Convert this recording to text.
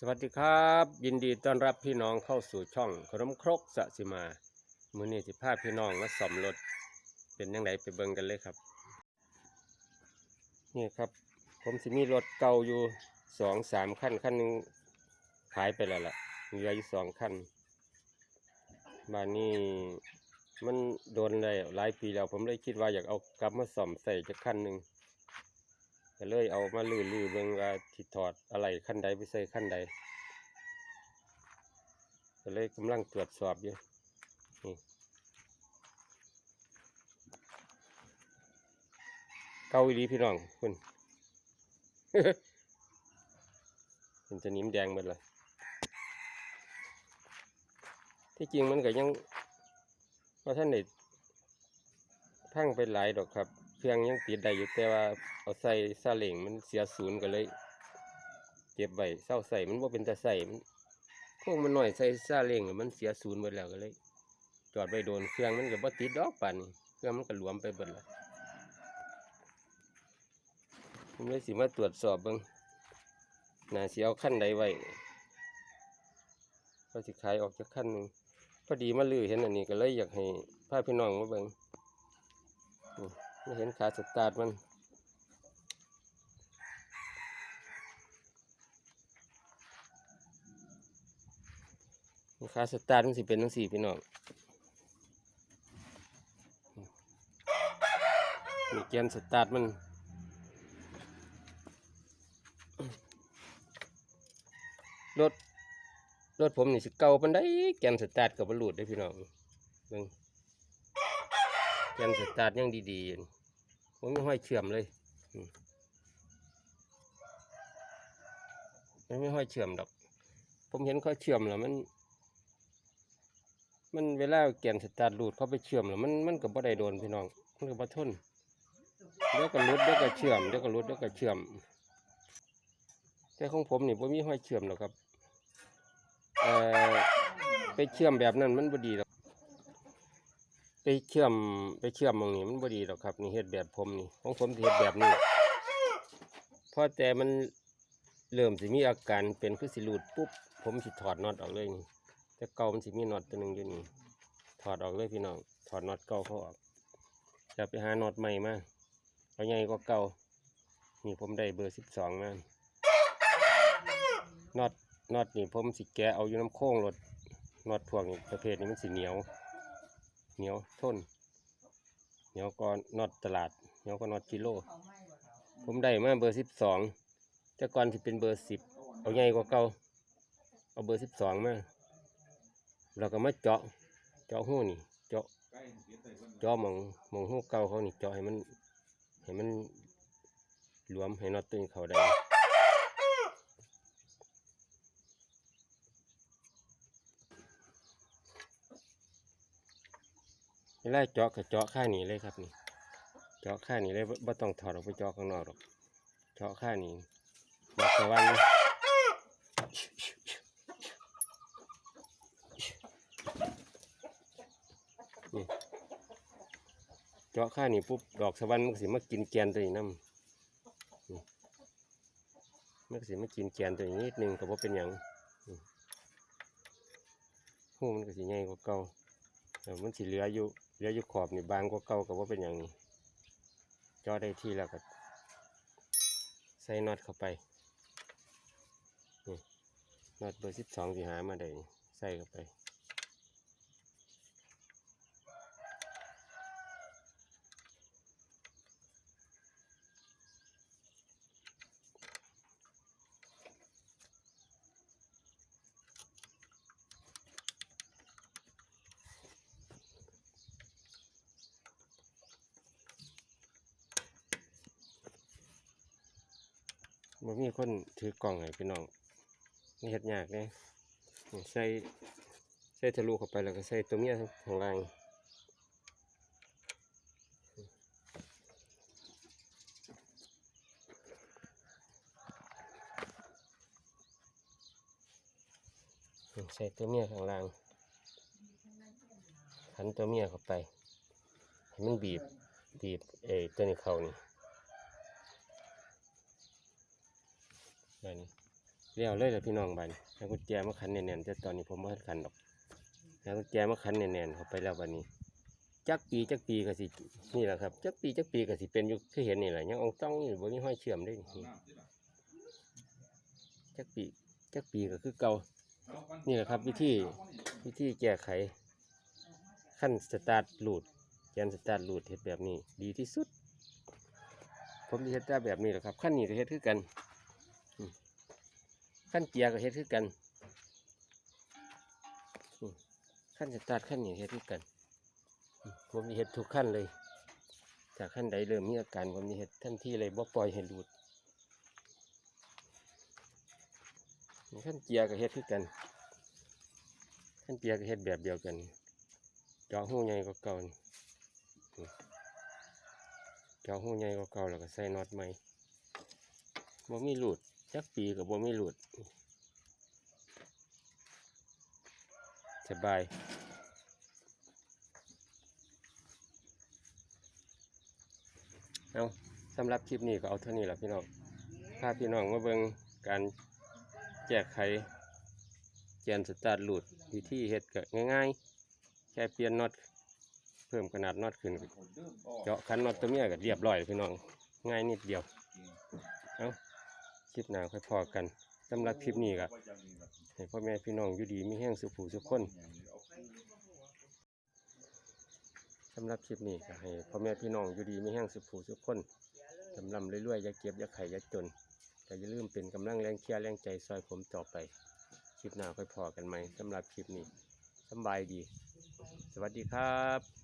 สวัสดีครับ ยินดีต้อนรับพี่น้องเข้าสู่ช่องขนมครกสะสิมา มือนี้สิพาพี่น้องมาซ่อมรถเป็นยังไงไปเบิ่งกันเลยครับ นี่ครับ ผมสิมีรถเก่าอยู่สองสามคันคันหนึ่งขายไปแล้วล่ะเหลืออยู่สองคันบ้านนี้มันโดนเลยหลายปีแล้วผมเลยคิดว่าอยากเอากลับมาซ่อมใส่จักคันหนึ่ง ก็เลยเอามาลื้อลื้อเบิ่งว่าที่ถอดอะไรขั้นใดไปใส่ขั้นใดก็เลยกำลังตรวจสอบอยู่นี่เกาอีหลีพี่น้องคุณเป็นจะนิ้มแดงหมดเลยที่จริงมันก็ยังว่าท่านได้พังไปหลายดอกครับ เครื่องยังติดได้อยู่แต่ว่าเอาใส่ซาเล้งมันเสียศูนย์ก็เลย เก็บไว้เศร้าใส่มันว่าเป็นตาใส่มันพวกมันหน่อยใส่ซาเล้งมันเสียศูนย์หมดแล้วก็เลย จอดไปโดนเครื่องมันก็บ่ติดดอกป่านนี้เครื่องมันก็หลวมไปเบิดละผมเลยสิมาตรวจสอบเบิ่งน่าสิเอาขั้นใดไว้ก็สิขายออกจากขั้นหนึ่งพอดีมาลือเห็นอันนี้ก็เลยอยากให้พาพี่น้องมาเบิ่ง ไม่เห็นขาสตาร์ทมันขาสตาร์ทมันสิเป็นทั้งสี่พี่น้องนี่แกนสตาร์ทมันรถรถผมนี่สิเก่าปันได้แกนสตาร์ทกับบรรลุดได้พี่น้องเบิ่งแกนสตาร์ทยังดีๆ ผมไม่ห้อยเชื่อมเลยมันไม่ห้อยเชื่อมดอก ผมเห็นเขาเชื่อมแล้วมัน มันเวลาแกนสตาร์ทรูดเขาไปเชื่อมแล้วมันมันก็บ่ได้โดนพี่น้องมันก็บ่ทนเดี๋ยวก็หลุดเดี๋ยวก็เชื่อมเดี๋ยวก็หลุดเดี๋ยวก็เชื่อม แต่ของผมนี่ผมมีห้อยเชื่อมหรอกครับ เอ่อไปเชื่อมแบบนั้นมันบ่ดีหรอก ไปเชื่อมไปเชื่อมหมองนี้มันบ่ดีหรอกครับนี่เฮ็ดแบบผมนี่ของผมเฮ็ดแบบนี้พอแต่มันเริ่มสิมีอาการเป็นคือสิลุดปุ๊บผมสิถอดน็อตออกเลยนี่แต่เก่ามันสิมีน็อตตัวหนึงอยู่นี่ถอดออกเลยพี่น้องถอดน็อตเก่าเขาออกจะไปหาน็อตใหม่มาเอาใหญ่กว่าเก่านี่ผมได้เบอร์สิบสองมาน็อตน็อตนี่ผมสิแกะเอาอยู่น้ำโค้งรถน็อตพวกนี้ประเภทนี้มันสิเหนียว เหนียวทนเหนียวก็นอตตลาดเหนียวก็นอตกิโล ผมได้มาเบอร์สิบสองแต่ก่อนที่เป็นเบอร์สิบเอาใหญ่กว่าเก่าเอาเบอร์สิบสองมาเราก็มาเจาะเจาะหูนี่ เจาะเจาะมองหมองหูเก่าเขานี่เจาะให้มันให้มันรวมให้น็อตตัวนี้เขาได้ เวลาเจาะก็เจาะข้างนี้เลยครับนี่ เจาะข้างนี้เลยบ่บ่ต้องถอดออกไปเจาะข้างนอกหรอก เจาะข้างนี้บอกสวรรค์นี่เจาะข้างนี้ปุ๊บดอกสวรรค์มันสิมากินแกนตัวนี้น้ำนี่มันสิมากินแกนตัวนี้นิดนึงก็บ่เป็นหยังหูมันก็สิใหญ่กว่าเก่าเออมันสิเหลืออยู่ เหลืออยู่ขอบนี่บางกว่าเก่ากับว่าเป็นอย่างนี้จ่อได้ที่แล้วก็ใส่น็อตเข้าไปนี่น็อตเบอร์สิบสองที่หามาได้ใส่เข้าไป บ่มีคนถือกล่องให้พี่น้องนี่เฮ็ดยากเลยใส่ใส่ทะลุเข้าไปแล้วก็ใส่ตัวเมียข้างล่างใส่ตัวเมียข้างล่างหันตัวเมียเข้าไปให้มันบีบบีบเออตัวนี้เข้านี่ บนี้เลี้ยวเลยเลยพี่น้องบันให้กุญแจมาขันแน่นๆแต่ตอนนี้ผมไม่ขันดอกให้กุญแจมาขันแน่นๆเข้าไปแล้ววันนี้จักปีจักปีก็สินี่แหละครับจักปีจักปีก็สิเป็นอยู่คือเห็นนี่แหละยังองต้องนี่บ่มีห้อยเชื่อมเลยจักปีจักปีก็คือเก่านี่แหละครับ วิธีวิธีแก้ไข ขั้นสตาร์ทลูดแกนสตาร์ทลูดเฮ็ดแบบนี้ ดีที่สุด ผมสิเฮ็ดแบบนี้แหละครับขั้นนี้ก็เฮ็ดคือกัน ขั้นเกียร์ก็เฮ็ดคือกันขั้นสตาร์ทขั้นนี้เฮ็ดคือกันผมมีเห็ดทุกขั้นเลย จากขั้นใดเริ่มมีอาการผมมีเห็ดทันทีเลยบ่ปล่อยให้หลุดขั้นเกียร์กับเห็ดคือกันขั้นเกียร์กับเห็ดแบบเดียวกันเจาะหูใหญ่กว่าเก่านี่นี่เจาะหูใหญ่กว่าเก่าแล้วก็ใส่น็อตใหม่บ่มีหลุด จักปีกับบ่มีหลุด สบายเอาสำหรับคลิปนี้ก็เอาเท่านี้แหละพี่น้องพาพี่น้องมาเบิ่งการแจกไขแกนสตาร์ทหลุดวิธีเฮ็ดก็ง่ายๆ แค่เปลี่ยนน็อตเพิ่มขนาดน็อตขึ้นเจาะคันน็อตตัวเมียก็เรียบร้อยพี่น้อง ง่ายนิดเดียว เอา คลิปหน้าค่อยพอกันสำหรับคลิปนี้ก็ให้พ่อแม่พี่น้องอยู่ดีมีแห้งสุขผูสุขคนสำหรับคลิปนี้ก็ให้พ่อแม่พี่น้องอยู่ดีไม่แห้งสุขผูสุขคนลำลำเรื่อยๆอย่าเก็บอย่าไข่อย่าจนแต่อย่าลืมเป็นกำลังแรงเชียร์แรงใจซอยผมต่อไป คลิปหน้าค่อยพอกันไหมสำหรับคลิปนี้สบายดี สวัสดีครับ